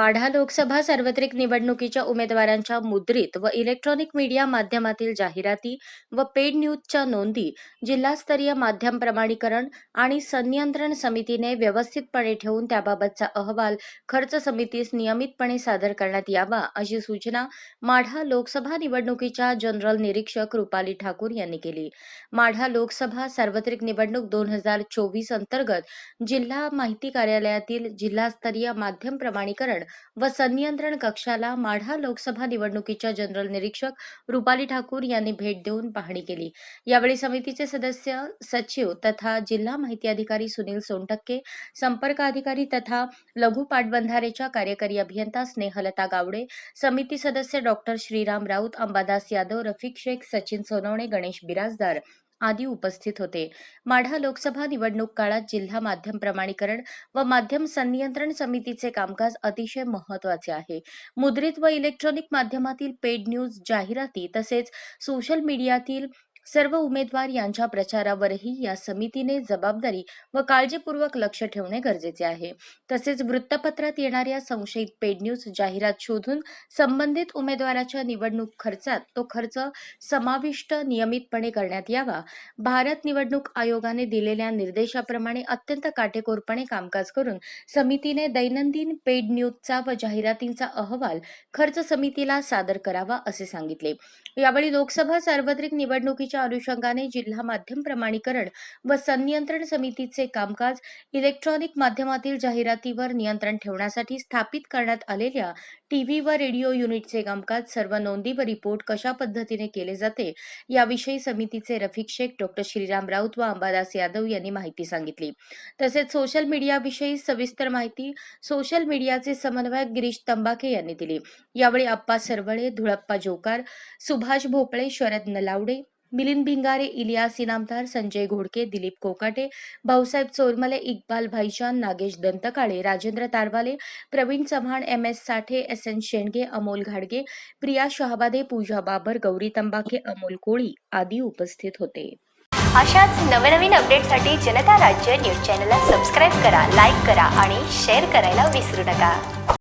माढा लोकसभा सार्वत्रिक निवडणुकीच्या उमेदवारांच्या मुद्रित व इलेक्ट्रॉनिक मीडिया माध्यमातील जाहिराती व पेड न्यूजच्या नोंदी जिल्हास्तरीय माध्यम प्रमाणीकरण आणि संनियंत्रण समितीने व्यवस्थितपणे ठेवून त्याबाबतचा अहवाल खर्च समितीस नियमितपणे सादर करण्यात यावा अशी सूचना माढा लोकसभा निवडणुकीच्या जनरल निरीक्षक रुपाली ठाकूर यांनी केली. माढा लोकसभा सार्वत्रिक निवडणूक दोन हजार चोवीस अंतर्गत जिल्हा माहिती कार्यालयातील जिल्हास्तरीय माध्यम प्रमाणीकरण व संनियंत्रण कक्षाला माढा लोकसभा निवडणुकीच्या जनरल निरीक्षक रुपाली ठाकूर यांनी भेट देऊन पाहणी केली. यावेळी समितीचे सदस्य सचिव तथा जिल्हा माहिती अधिकारी सुनील सोनटक्के संपर्क अधिकारी तथा लघु पाटबंधारेच्या कार्यकारी अभियंता स्नेहलता गावडे समिती सदस्य डॉक्टर श्रीराम राऊत अंबादास यादव रफिक शेख सचिन सोनवणे गणेश बिराजदार आदी उपस्थित होते. माढा लोकसभा निवडणूक काळात जिल्हा माध्यम प्रमाणीकरण व माध्यम संनियंत्रण समितीचे कामकाज अतिशय महत्त्वाचे आहे. मुद्रित व इलेक्ट्रॉनिक माध्यमातील पेड न्यूज जाहिराती तसेच सोशल मीडियातील सर्व उमेदवार यांच्या प्रचारावरही या समितीने जबाबदारी व काळजीपूर्वक लक्ष ठेवणे गरजेचे आहे. तसेच वृत्तपत्रात येणाऱ्या संशयित पेड न्यूज जाहिरात शोधून संबंधित उमेदवाराच्या निवडणूक खर्चात तो खर्च समाविष्ट नियमितपणे करण्यात यावा. भारत निवडणूक आयोगाने दिलेल्या निर्देशाप्रमाणे अत्यंत काटेकोरपणे कामकाज करून समितीने दैनंदिन पेड न्यूजचा व जाहिरातींचा अहवाल खर्च समितीला सादर करावा असे सांगितले. यावेळी लोकसभा सार्वत्रिक निवडणुकीच्या अनुषंगाने जिल्हा माध्यम प्रमाणीकरण व संनियंत्रण समितीचे कामकाज इलेक्ट्रॉनिक माध्यमातील जाहिरातीवर नियंत्रण ठेवण्यासाठी स्थापित करण्यात आलेल्या टीव्ही व रेडिओ युनिटचे कामकाज सर्व नोंदी व रिपोर्ट कशा पद्धतीने केले जाते याविषयी समितीचे रफिक शेख डॉक्टर श्रीराम राऊत व अंबादास यादव यांनी माहिती सांगितली. तसेच सोशल मीडियाविषयी सविस्तर माहिती सोशल मीडियाचे समन्वयक गिरीश तंबाखे यांनी दिली. यावेळी अप्पा Sarwale धुळप्पा Jokar Subhash Bhople Sharad Nalawade Milind Bhingare Iliyas Inamdar Sanjay Ghodke Dilip Kokate Bhausaheb Chormale Iqbal Bhaijan Nagesh Dantkale Rajendra Tarwale Pravin Chavan M S Sathe S N Shendge Amol घाडगे प्रिया शहाबादे पूजा बाबर गौरी तंबाखे अमोल कोळी आदी उपस्थित होते. अशाच नवनवीन अपडेटसाठी जनता राज्य न्यूज चॅनलला सबस्क्राईब करा लाईक करा आणि शेअर करायला विसरू नका.